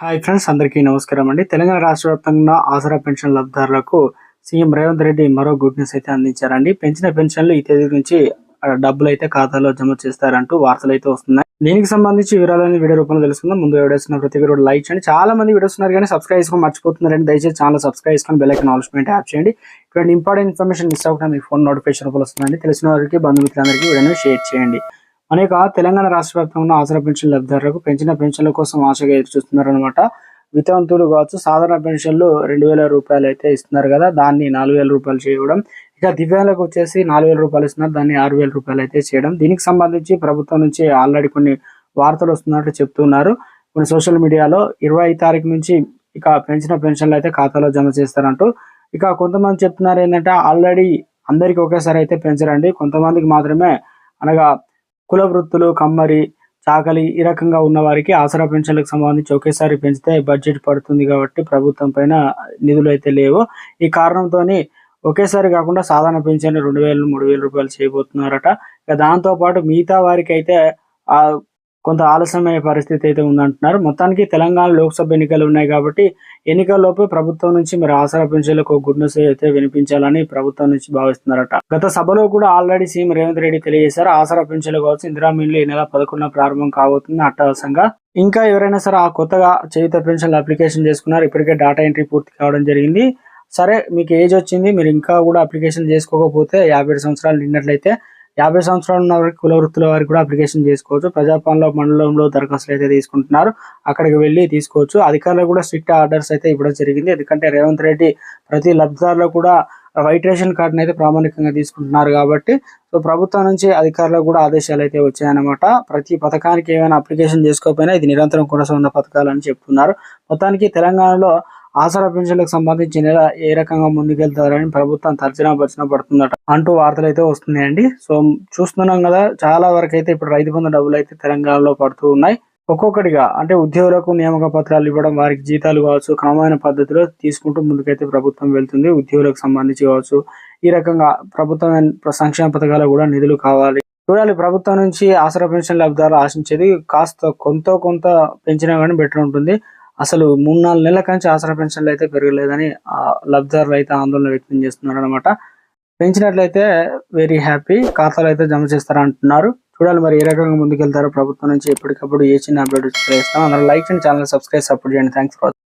Hi friends అందరికీ నమస్కారం అండి. తెలంగాణ రాష్ట్ర వ్యాప్తంగా ఆసరా పెన్షన్ లబ్ధిదారులకు సీఎం రేవంత్ రెడ్డి మరో గుడ్ న్యూస్ అయితే అందించారండి. పెంచిన పెన్షన్లు ఈ తేదీ నుంచి డబ్బులు అయితే ఖాతాలో జమ చేస్తారంటూ వార్తలు అయితే వస్తున్నాయి. దీనికి సంబంధించి వివరాలని వీడియో రూపంలో తెలుసుకుందాం. ముందు వీడియోస్ ప్రతి ఒక్కరు లైక్ చేయండి. చాలా మంది వీడియోస్ ఉన్నారు కానీ సబ్స్క్రైబ్ చేసుకుని మర్చిపోతున్నారండి. దయచేసి ఛానల్ సబ్స్క్రైబ్ చేసుకొని బెల్ ఐకన్ ఆల్స్మెంట్ యాప్ చేయండి. ఇటువంటి ఇంపార్టెంట్ ఇన్ఫర్మేషన్ మిస్ అవ్వకుండా మీ ఫోన్ నోటిఫికేషన్ రూపంలో వస్తుందండి. తెలిసిన వారికి బంధుమిత్రులందరికీ వీడియోని షేర్ చేయండి. అనేక తెలంగాణ రాష్ట్ర వ్యాప్తంగా ఉన్న ఆసరా పెన్షన్ లబ్ధిదారులకు పెంచిన పెన్షన్ల కోసం ఆశగా ఎదురు చూస్తున్నారనమాట వితంతువులు కావచ్చు సాధారణ పెన్షన్లు రెండు వేల రూపాయలు అయితే ఇస్తున్నారు కదా దాన్ని నాలుగు వేల రూపాయలు చేయడం. ఇక దివ్యాంగులకు వచ్చేసి నాలుగు వేల రూపాయలు ఇస్తున్నారు దాన్ని ఆరు వేల రూపాయలు అయితే చేయడం. దీనికి సంబంధించి ప్రభుత్వం నుంచి ఆల్రెడీ కొన్ని వార్తలు వస్తున్నట్టు చెప్తున్నారు. కొన్ని సోషల్ మీడియాలో ఇరవై తారీఖు నుంచి ఇక పెంచిన పెన్షన్లు అయితే ఖాతాలో జమ చేస్తారంటూ ఇక కొంతమంది చెప్తున్నారు ఏంటంటే ఆల్రెడీ అందరికీ ఒకేసారి అయితే పెంచరండి. కొంతమందికి మాత్రమే అనగా కుల వృత్తులు కమ్మరి చాకలి ఈ రకంగా ఉన్న వారికి ఆసరా పెన్షన్లకు సంబంధించి ఒకేసారి పెంచితే బడ్జెట్ పడుతుంది కాబట్టి ప్రభుత్వం పైన నిధులు అయితే లేవు. ఈ కారణంతో ఒకేసారి కాకుండా సాధారణ పెన్షన్ రెండు వేలు మూడు వేల రూపాయలు చేయబోతున్నారట. ఇక దాంతో పాటు మిగతా వారికి అయితే ఆ కొంత ఆలస్యమయ్యే పరిస్థితి అయితే ఉందంటున్నారు. మొత్తానికి తెలంగాణ లోక్సభ ఎన్నికలు ఉన్నాయి కాబట్టి ఎన్నికల్లోపు ప్రభుత్వం నుంచి మరి ఆసరా పెంచేలకు గుడ్ న్యూస్ అయితే వినిపించాలని ప్రభుత్వం నుంచి భావిస్తున్నారట. గత సభలో కూడా ఆల్రెడీ సీఎం రేవంత్ రెడ్డి తెలియజేశారు. ఆసరా పెంచేలు కావచ్చు ఇందిరా మిల్లు ఈ నెల పదకొండున ప్రారంభం కాబోతుంది అట్టహాసంగా. ఇంకా ఎవరైనా సరే ఆ కొత్తగా చేయుత పెన్షన్లు అప్లికేషన్ చేసుకున్నారు. ఇప్పటికే డేటా ఎంట్రీ పూర్తి కావడం జరిగింది. సరే మీకు ఏజ్ వచ్చింది మీరు ఇంకా కూడా అప్లికేషన్ చేసుకోకపోతే యాభై సంవత్సరాలు నిన్నట్లయితే యాభై సంవత్సరాలు ఉన్న వారికి కుల వృత్తుల వారికి కూడా అప్లికేషన్ చేసుకోవచ్చు. ప్రజాపాలన మండలంలో దరఖాస్తులు అయితే తీసుకుంటున్నారు. అక్కడికి వెళ్ళి తీసుకోవచ్చు. అధికారులు కూడా స్ట్రిక్ట్ ఆర్డర్స్ అయితే ఇవ్వడం జరిగింది. ఎందుకంటే రేవంత్ రెడ్డి ప్రతి లబ్ధిదారులో కూడా వైట్ రేషన్ కార్డుని అయితే ప్రామాణికంగా తీసుకుంటున్నారు కాబట్టి సో ప్రభుత్వం నుంచి అధికారులకు కూడా ఆదేశాలు అయితే వచ్చాయన్నమాట. ప్రతి పథకానికి ఏమైనా అప్లికేషన్ చేసుకోకపోయినా ఇది నిరంతరం కొనసాగుతున్న అని చెప్తున్నారు. మొత్తానికి తెలంగాణలో ఆసరా పెన్షన్లకు సంబంధించి నెల ఏ రకంగా ముందుకెళ్తారని ప్రభుత్వం తర్జనా భర్జన పడుతుందట అంటూ వార్తలు అయితే వస్తున్నాయండి. సో చూస్తున్నాం కదా చాలా వరకు అయితే ఇప్పుడు రైతు బంధు డబ్బులు అయితే తెలంగాణలో పడుతూ ఉన్నాయి. ఒక్కొక్కటిగా అంటే ఉద్యోగులకు నియామక పత్రాలు ఇవ్వడం వారికి జీతాలు కావచ్చు క్రమమైన పద్ధతిలో తీసుకుంటూ ముందుకైతే ప్రభుత్వం వెళ్తుంది. ఉద్యోగులకు సంబంధించి కావచ్చు ఈ రకంగా ప్రభుత్వం సంక్షేమ పథకాలు కూడా నిధులు కావాలి. చూడాలి ప్రభుత్వం నుంచి ఆసరా పెన్షన్ లబ్ధాలు ఆశించేది కాస్త కొంత కొంత పెంచినా కానీ బెటర్ ఉంటుంది. అసలు మూడు నాలుగు నెలల కంచి ఆసరా పెన్షన్లు అయితే పెరగలేదని ఆ లబ్ధిదారులు అయితే ఆందోళన వ్యక్తం చేస్తున్నారు అనమాట పెంచినట్లయితే వెరీ హ్యాపీ ఖాతాలు అయితే జమ చేస్తారా అంటున్నారు చూడాలి మరి ఏ రకంగా ముందుకెళ్తారో ప్రభుత్వం నుంచి ఎప్పటికప్పుడు ఏ చిన్న అప్డేట్ చేస్తాం అందరూ like and channel subscribe support చేయండి. Thanks for